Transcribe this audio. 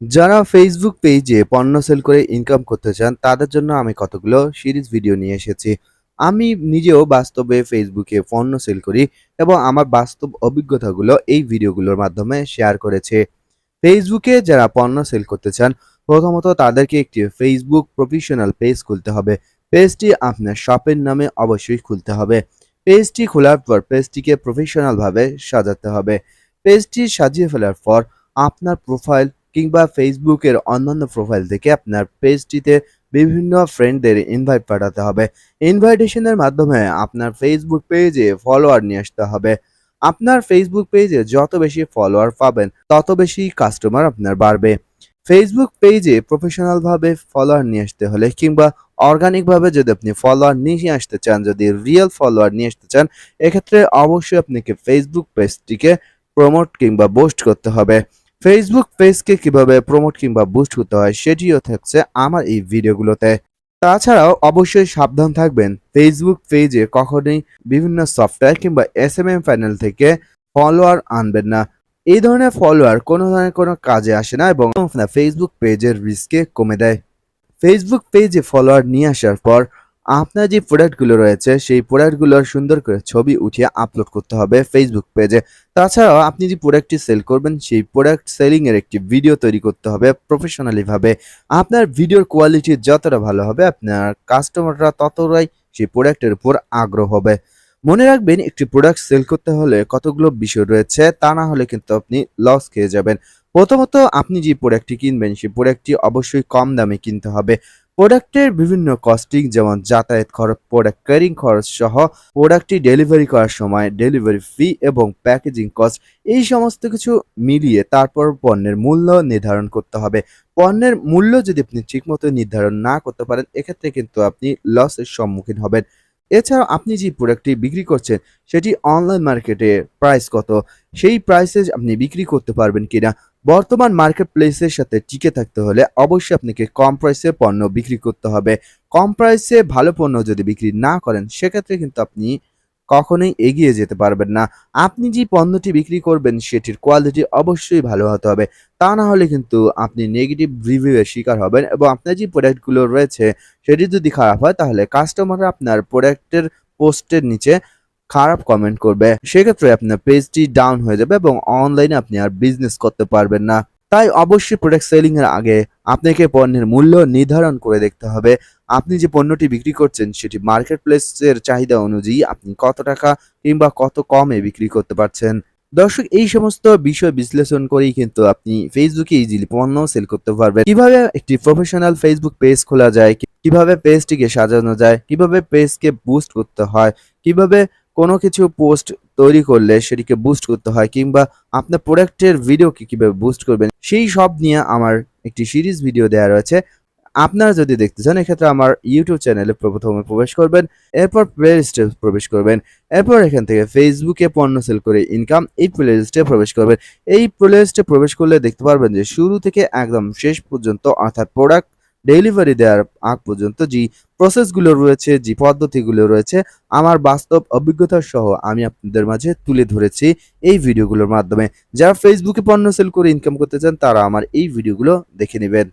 যারা ফেসবুক পেজে পণ্য সেল করে ইনকাম করতে চান, তাদের জন্য আমি কতগুলো সিরিজ ভিডিও নিয়ে এসেছি। আমি নিজেও বাস্তবে ফেসবুকে পণ্য সেল করি এবং আমার বাস্তব অভিজ্ঞতাগুলো এই ভিডিওগুলোর মাধ্যমে শেয়ার করেছে। ফেসবুকে যারা পণ্য সেল করতে চান, প্রথমত তাদেরকে একটি ফেসবুক প্রফেশনাল পেজ খুলতে হবে। পেজটি আপনার শপের নামে অবশ্যই খুলতে হবে। পেজটি খোলার পর পেজটিকে প্রফেশনালভাবে সাজাতে হবে। পেজটি সাজিয়ে ফেলার পর আপনার প্রোফাইল কিংবা ফেসবুকের অন্যান্য প্রোফাইল থেকে আপনার পেজটিতে বিভিন্ন ফ্রেন্ডদের ইনভাইট পাঠাতে হবে। ইনভাইটেশনের মাধ্যমে আপনার ফেসবুক পেজে ফলোয়ার নিয়ে আসতে হবে। আপনার ফেসবুক পেজে যত বেশি ফলোয়ার পাবেন, তত বেশি কাস্টমার আপনার বাড়বে। ফেসবুক পেজে প্রফেশনালভাবে ফলোয়ার নিয়ে আসতে হলে কিংবা অর্গানিকভাবে যদি আপনি ফলোয়ার নিয়ে আসতে চান, যদি রিয়েল ফলোয়ার নিয়ে আসতে চান, এক্ষেত্রে অবশ্যই আপনাকে ফেসবুক পেজটিকে প্রমোট কিংবা বোস্ট করতে হবে। ফেসবুক পেজকে কীভাবে প্রমোট কিংবা বুস্ট করতে হয় সেটিও থাকছে আমার এই ভিডিওগুলোতে তাছাড়াও অবশ্যই সাবধান থাকবেন। ফেসবুক পেজে কখনোই বিভিন্ন সফটওয়্যার কিংবা এস এম এম প্যানেল থেকে ফলোয়ার আনবেন না। এই ধরনের ফলোয়ার কোনো ধরনের কোনো কাজে আসে না এবং ফেসবুক পেজের রিস্কে কমে দেয়। ফেসবুক পেজে ফলোয়ার নিয়ে আসার পর আপনার যে প্রোডাক্টগুলো রয়েছে, সেই প্রোডাক্টগুলোর সুন্দর করে ছবি উঠিয়ে আপলোড করতে হবে ফেসবুক পেজে তাছাড়াও আপনি যে প্রোডাক্টটি সেল করবেন, সেই প্রোডাক্ট সেলিংয়ের একটি ভিডিও তৈরি করতে হবে প্রফেশনালি ভাবে। আপনার ভিডিওর কোয়ালিটি যতটা ভালো হবে, আপনার কাস্টমাররা ততটাই সেই প্রোডাক্টের উপর আগ্রহ হবে। মনে রাখবেন, একটি প্রোডাক্ট সেল করতে হলে কতগুলো বিষয় রয়েছে, তা না হলে কিন্তু আপনি লস খেয়ে যাবেন। প্রথমত আপনি যে প্রোডাক্টটি কিনবেন, সেই প্রোডাক্টটি অবশ্যই কম দামে কিনতে হবে। প্রোডাক্টের বিভিন্ন কস্টিং যেমন যাতায়াত খরচ প্রোডাক্ট ক্যারিং খরচ সহ প্রোডাক্টটি ডেলিভারি করার সময় ডেলিভারি ফি এবং প্যাকেজিং কস্ট এই সমস্ত কিছু মিলিয়ে তারপর পণ্যের মূল্য নির্ধারণ করতে হবে। পণ্যের মূল্য যদি আপনি ঠিকমতো নির্ধারণ না করতে পারেন, এক্ষেত্রে কিন্তু আপনি লসের সম্মুখীন হবেন। এছাড়াও আপনি যে প্রোডাক্টটি বিক্রি করছেন, সেটি অনলাইন মার্কেটে প্রাইস কত? সেই প্রাইসে আপনি বিক্রি করতে পারবেন কিনা? বর্তমান মার্কেট প্লেসের সাথে টিকে থাকতে হলে অবশ্যই আপনাকে কম প্রাইসে পণ্য বিক্রি করতে হবে। কম প্রাইসে ভালো পণ্য যদি বিক্রি না করেন, সেক্ষেত্রে কিন্তু আপনি কখনোই এগিয়ে যেতে পারবেন না। আপনি যে পণ্যটি বিক্রি করবেন, সেটির কোয়ালিটি অবশ্যই ভালো হতে হবে। তা না হলে কিন্তু আপনি নেগেটিভ রিভিউয়ের শিকার হবেন এবং আপনার যে প্রোডাক্টগুলো রয়েছে, সেটি যদি খারাপ হয়, তাহলে কাস্টমাররা আপনার প্রোডাক্টের পোস্টের নিচে খারাপ কমেন্ট করবে। সেক্ষেত্রে আপনার পেজটি ডাউন হয়ে যাবে এবং অনলাইনে আপনি আর বিজনেস করতে পারবেন না। তাই অবশ্যই প্রোডাক্ট সেলিং এর আগে আপনাকে পণ্যের মূল্য নির্ধারণ করে দেখতে হবে। আপনি যে পণ্যটি বিক্রি করছেন, সেটি মার্কেট প্লেসের চাহিদা অনুযায়ী আপনি কত টাকা কিংবা কত কমে বিক্রি করতে পারছেন। দর্শক, এই সমস্ত বিষয় বিশ্লেষণ করেই কিন্তু আপনি ফেসবুকে ইজিলি পণ্য সেল করতে পারবেন। কীভাবে একটি প্রফেশনাল ফেসবুক পেজ খোলা যায়, কীভাবে পেজটিকে সাজানো যায়, কীভাবে পেজকে বুস্ট করতে হয়, কীভাবে কোনো কিছু পোস্ট তৈরি করলে সেটিকে বুস্ট করতে হয় কিংবা আপনার প্রোডাক্টের ভিডিওকে কীভাবে বুস্ট করবেন, সেই সব নিয়ে আমার একটি সিরিজ ভিডিও দেওয়া রয়েছে। আপনারা যদি দেখতে চান, এক্ষেত্রে আমার ইউটিউব চ্যানেলে প্রথমে প্রবেশ করবেন, এরপর প্লে লিস্টে প্রবেশ করবেন, এরপর এখান থেকে ফেসবুকে পণ্য সেল করে ইনকাম এই প্লে লিস্টে প্রবেশ করবেন। এই প্লে লিস্টে প্রবেশ করলে দেখতে পারবেন যে শুরু থেকে একদম শেষ পর্যন্ত অর্থাৎ প্রোডাক্ট ডেলিভারি দেওয়ার আগ পর্যন্ত যে প্রসেসগুলো রয়েছে, যে পদ্ধতিগুলো রয়েছে, আমার বাস্তব অভিজ্ঞতা সহ আমি আপনাদের মাঝে তুলে ধরেছি এই ভিডিওগুলোর মাধ্যমে। যারা ফেসবুকে পণ্য সেল করে ইনকাম করতে চান, তারা আমার এই ভিডিওগুলো দেখে নেবেন।